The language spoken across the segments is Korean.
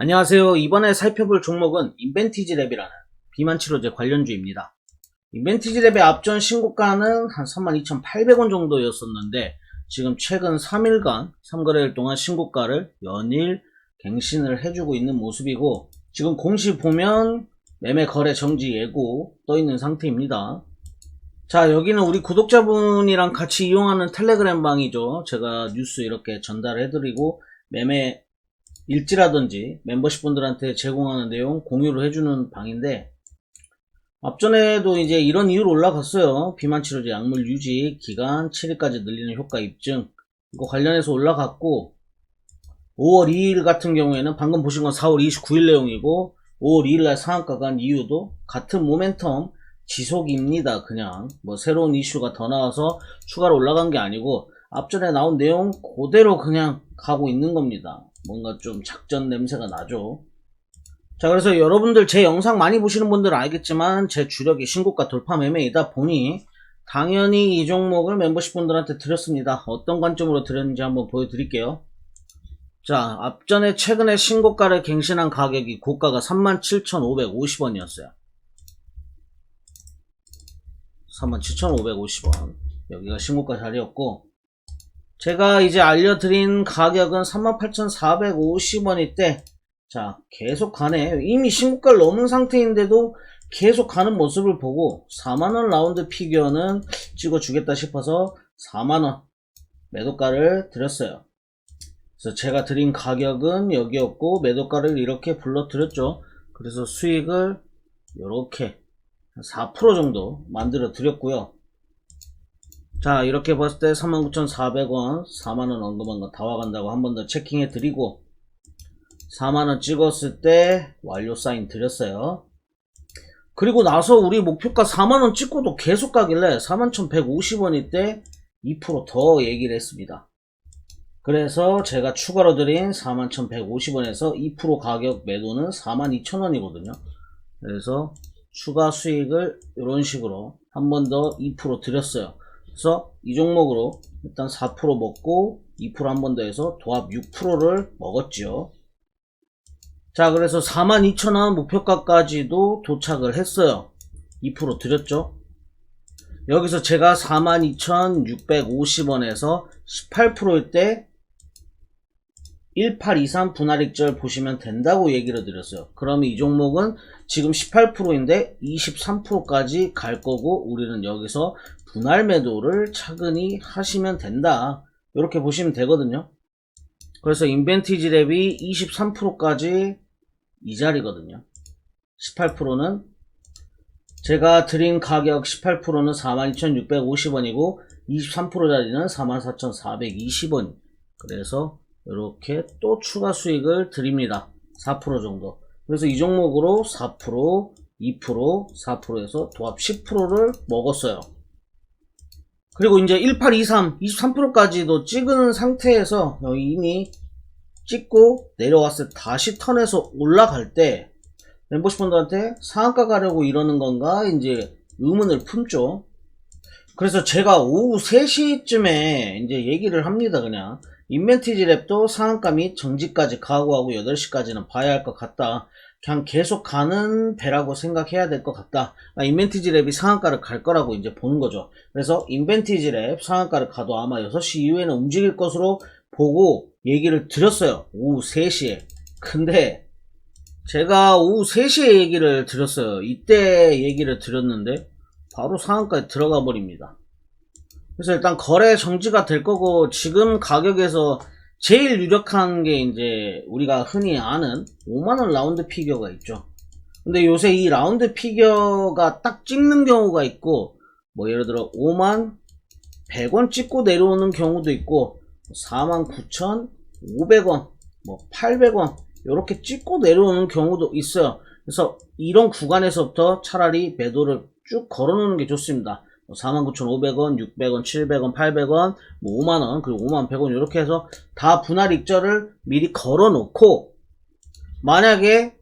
안녕하세요. 이번에 살펴볼 종목은 인벤티지 랩이라는 비만 치료제 관련주입니다. 인벤티지 랩의 앞전 신고가는 한 32,800원 정도였었는데 지금 최근 3일간 3거래일 동안 신고가를 연일 갱신을 해주고 있는 모습이고 지금 공시 보면 매매 거래 정지 예고 떠 있는 상태입니다. 자, 여기는 우리 구독자분이랑 같이 이용하는 텔레그램 방이죠. 제가 뉴스 이렇게 전달해드리고 매매 일지라든지 멤버십 분들한테 제공하는 내용 공유를 해주는 방인데 앞전에도 이제 이런 이유로 올라갔어요. 비만 치료제 약물 유지 기간 7일까지 늘리는 효과 입증 이거 관련해서 올라갔고 5월 2일 같은 경우에는 방금 보신 건 4월 29일 내용이고 5월 2일 날 상한가 간 이유도 같은 모멘텀 지속입니다. 그냥 뭐 새로운 이슈가 더 나와서 추가로 올라간 게 아니고 앞전에 나온 내용 그대로 그냥 가고 있는 겁니다. 뭔가 좀 작전 냄새가 나죠. 자, 그래서 여러분들 제 영상 많이 보시는 분들은 알겠지만 제 주력이 신고가 돌파 매매이다 보니 당연히 이 종목을 멤버십 분들한테 드렸습니다. 어떤 관점으로 드렸는지 한번 보여드릴게요. 자, 앞전에 최근에 신고가를 갱신한 가격이 고가가 37,550원이었어요. 37,550원. 여기가 신고가 자리였고, 제가 이제 알려드린 가격은 38,450원일 때, 자, 계속 가네. 이미 신고가를 넘은 상태인데도 계속 가는 모습을 보고, 4만원 라운드 피규어는 찍어주겠다 싶어서 4만원 매도가를 드렸어요. 그래서 제가 드린 가격은 여기였고, 매도가를 이렇게 불러드렸죠. 그래서 수익을 이렇게 4% 정도 만들어 드렸고요. 자, 이렇게 봤을 때 39,400원, 4만원 언급한 거 다 와간다고 한 번 더 체킹해 드리고, 4만원 찍었을 때 완료 사인 드렸어요. 그리고 나서 우리 목표가 4만원 찍고도 계속 가길래 41,150원일 때 2%더 얘기를 했습니다. 그래서 제가 추가로 드린 41,150원에서 2% 가격 매도는 42,000원이거든요. 그래서 추가 수익을 이런 식으로 한 번 더 2% 드렸어요. 그래서 이 종목으로 일단 4% 먹고 2%한 번 더 해서 도합 6%를 먹었지요. 자, 그래서 42,000원 목표가까지도 도착을 했어요. 2% 드렸죠. 여기서 제가 42,650원에서 18%일 때 1823 분할익절 보시면 된다고 얘기를 드렸어요. 그러면 이 종목은 지금 18%인데 23%까지 갈 거고 우리는 여기서 분할 매도를 차근히 하시면 된다. 이렇게 보시면 되거든요. 그래서 인벤티지 랩이 23%까지 이 자리거든요. 18%는 제가 드린 가격 18%는 42,650원이고 23% 자리는 44,420원. 그래서 이렇게 또 추가 수익을 드립니다. 4% 정도. 그래서 이 종목으로 4%, 2%, 4%에서 도합 10%를 먹었어요. 그리고 이제 1823, 23%까지도 찍은 상태에서 이미 찍고 내려왔을 때 다시 턴에서 올라갈 때 멤버십 분들한테 상한가 가려고 이러는 건가 이제 의문을 품죠. 그래서 제가 오후 3시쯤에 이제 얘기를 합니다 그냥 인벤티지 랩도 상한가 및 정지까지 각오하고 8시까지는 봐야 할 것 같다. 그냥 계속 가는 배라고 생각해야 될 것 같다. 아, 인벤티지 랩이 상한가를 갈 거라고 이제 보는 거죠. 그래서 인벤티지 랩 상한가를 가도 아마 6시 이후에는 움직일 것으로 보고 얘기를 드렸어요. 오후 3시에. 근데 제가 오후 3시에 얘기를 드렸어요. 이때 얘기를 드렸는데 바로 상한가에 들어가 버립니다. 그래서 일단 거래 정지가 될 거고 지금 가격에서 제일 유력한 게 이제 우리가 흔히 아는 5만원 라운드 피규어가 있죠. 근데 요새 이 라운드 피규어가 딱 찍는 경우가 있고 뭐 예를 들어 5만 100원 찍고 내려오는 경우도 있고 4만 9천 500원 뭐 800원 이렇게 찍고 내려오는 경우도 있어요. 그래서 이런 구간에서부터 차라리 매도를 쭉 걸어놓는 게 좋습니다. 49,500원, 600원, 700원, 800원, 뭐 5만원, 그리고 5만 100원 이렇게 해서 다 분할 익절을 미리 걸어 놓고 만약에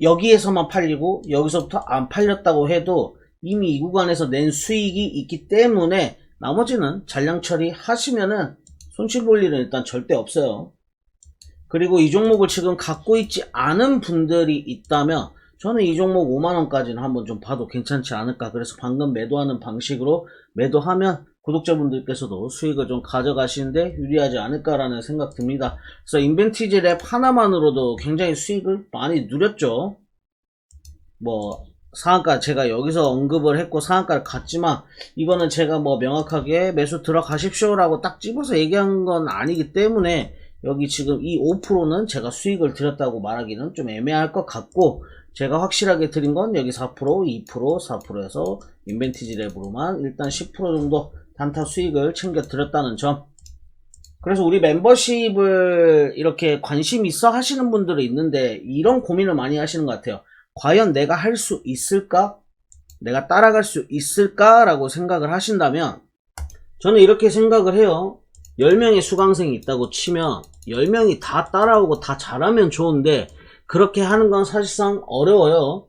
여기에서만 팔리고 여기서부터 안 팔렸다고 해도 이미 이 구간에서 낸 수익이 있기 때문에 나머지는 잔량 처리 하시면은 손실 볼 일은 일단 절대 없어요. 그리고 이 종목을 지금 갖고 있지 않은 분들이 있다면 저는 이 종목 5만원까지는 한번 좀 봐도 괜찮지 않을까. 그래서 방금 매도하는 방식으로 매도하면 구독자분들께서도 수익을 좀 가져가시는데 유리하지 않을까라는 생각 듭니다. 그래서 인벤티지 랩 하나만으로도 굉장히 수익을 많이 누렸죠. 뭐, 상한가 제가 여기서 언급을 했고 상한가를 갔지만 이거는 제가 뭐 명확하게 매수 들어가십시오 라고 딱 집어서 얘기한 건 아니기 때문에 여기 지금 이 5%는 제가 수익을 드렸다고 말하기는 좀 애매할 것 같고 제가 확실하게 드린 건 여기 4%, 2%, 4%에서 인벤티지 랩으로만 일단 10% 정도 단타 수익을 챙겨 드렸다는 점. 그래서 우리 멤버십을 이렇게 관심 있어 하시는 분들이 있는데 이런 고민을 많이 하시는 것 같아요. 과연 내가 할 수 있을까? 내가 따라갈 수 있을까? 라고 생각을 하신다면 저는 이렇게 생각을 해요. 10명의 수강생이 있다고 치면 10명이 다 따라오고 다 잘하면 좋은데 그렇게 하는 건 사실상 어려워요.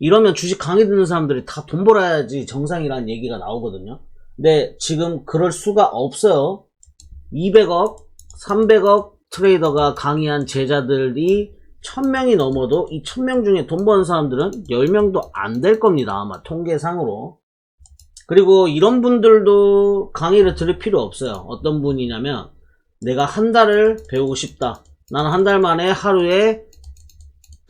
이러면 주식 강의 듣는 사람들이 다 돈 벌어야지 정상이라는 얘기가 나오거든요. 근데 지금 그럴 수가 없어요. 200억, 300억 트레이더가 강의한 제자들이 1000명이 넘어도 이 1000명 중에 돈 버는 사람들은 10명도 안 될 겁니다. 아마 통계상으로. 그리고 이런 분들도 강의를 들을 필요 없어요. 어떤 분이냐면 내가 한 달을 배우고 싶다. 나는 한 달 만에 하루에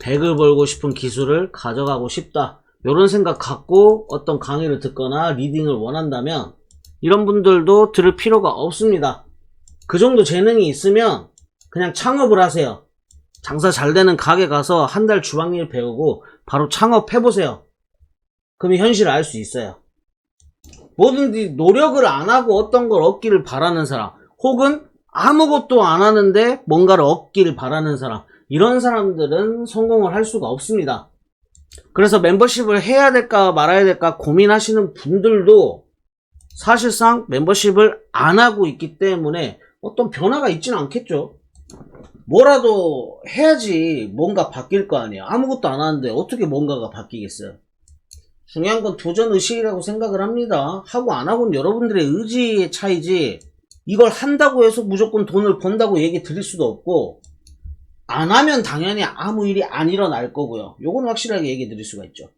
100을 벌고 싶은 기술을 가져가고 싶다. 이런 생각 갖고 어떤 강의를 듣거나 리딩을 원한다면 이런 분들도 들을 필요가 없습니다. 그 정도 재능이 있으면 그냥 창업을 하세요. 장사 잘 되는 가게 가서 한 달 주방일 배우고 바로 창업해보세요. 그러면 현실을 알 수 있어요. 뭐든지 노력을 안 하고 어떤 걸 얻기를 바라는 사람, 혹은 아무것도 안 하는데 뭔가를 얻기를 바라는 사람, 이런 사람들은 성공을 할 수가 없습니다. 그래서 멤버십을 해야 될까 말아야 될까 고민하시는 분들도 사실상 멤버십을 안 하고 있기 때문에 어떤 변화가 있지는 않겠죠. 뭐라도 해야지 뭔가 바뀔 거 아니에요. 아무것도 안 하는데 어떻게 뭔가가 바뀌겠어요. 중요한 건 도전 의식이라고 생각을 합니다. 하고 안 하고는 여러분들의 의지의 차이지 이걸 한다고 해서 무조건 돈을 번다고 얘기 드릴 수도 없고 안 하면 당연히 아무 일이 안 일어날 거고요. 요건 확실하게 얘기 드릴 수가 있죠.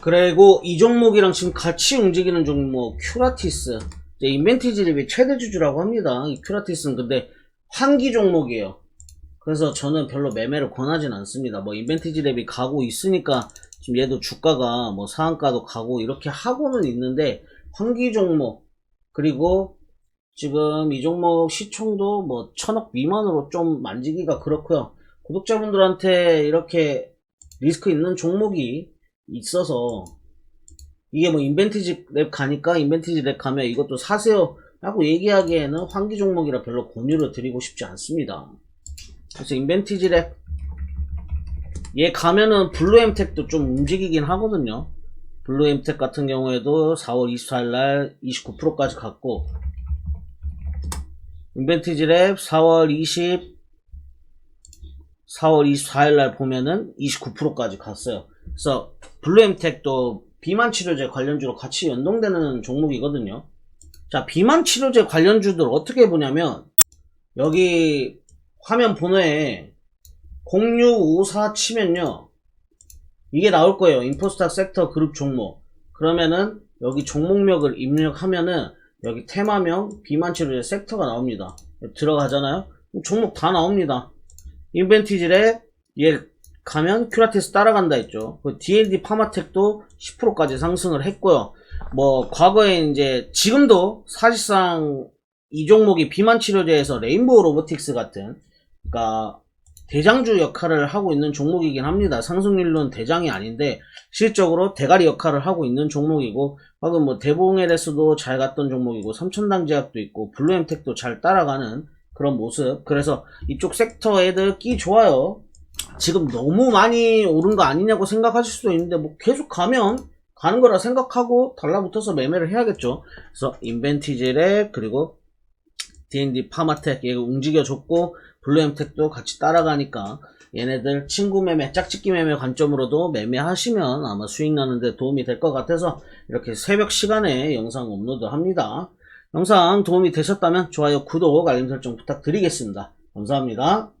그리고 이 종목이랑 지금 같이 움직이는 종목 큐라티스 인벤티지 랩의 최대 주주라고 합니다. 이 큐라티스는 근데 환기 종목이에요. 그래서 저는 별로 매매를 권하진 않습니다. 뭐 인벤티지 랩이 가고 있으니까 지금 얘도 주가가 뭐 상한가도 가고 이렇게 하고는 있는데 환기 종목 그리고 지금 이 종목 시총도 뭐 천억 미만으로 좀 만지기가 그렇고요. 구독자분들한테 이렇게 리스크 있는 종목이 있어서 이게 뭐 인벤티지 랩 가니까 인벤티지 랩 가면 이것도 사세요 라고 얘기하기에는 환기 종목이라 별로 권유를 드리고 싶지 않습니다. 그래서 인벤티지 랩 얘 가면은 블루엠텍도 좀 움직이긴 하거든요. 블루엠텍 같은 경우에도 4월 24일 날 29%까지 갔고 인벤티지 랩 4월 20 4월 24일 날 보면은 29%까지 갔어요. 그래서 블루엠텍도 비만 치료제 관련주로 같이 연동되는 종목이거든요. 자, 비만 치료제 관련주들 어떻게 보냐면 여기 화면 번호에 0654 치면요. 이게 나올 거예요. 인포스타 섹터 그룹 종목. 그러면은 여기 종목명을 입력하면은 여기 테마명 비만 치료제 섹터가 나옵니다. 들어가잖아요. 종목 다 나옵니다. 인벤티지랩 얘 가면 큐라테스 따라간다 했죠. 그 D&D 파마텍도 10%까지 상승을 했고요. 뭐 과거에 이제 지금도 사실상 이 종목이 비만 치료제에서 레인보우 로보틱스 같은 그러니까 대장주 역할을 하고 있는 종목이긴 합니다. 상승률로는 대장이 아닌데 실적으로 대가리 역할을 하고 있는 종목이고 방금 뭐 대봉LS도 잘 갔던 종목이고 삼천당 제약도 있고 블루엠텍도 잘 따라가는 그런 모습. 그래서 이쪽 섹터 애들 끼 좋아요. 지금 너무 많이 오른 거 아니냐고 생각하실 수도 있는데 뭐 계속 가면 가는 거라 생각하고 달라붙어서 매매를 해야겠죠. 그래서 인벤티지랩 그리고 D&D 파마텍 얘가 움직여줬고 블루엠텍도 같이 따라가니까 얘네들 친구 매매, 짝짓기 매매 관점으로도 매매하시면 아마 수익 나는데 도움이 될 것 같아서 이렇게 새벽 시간에 영상 업로드 합니다. 영상 도움이 되셨다면 좋아요, 구독, 알림 설정 부탁드리겠습니다. 감사합니다.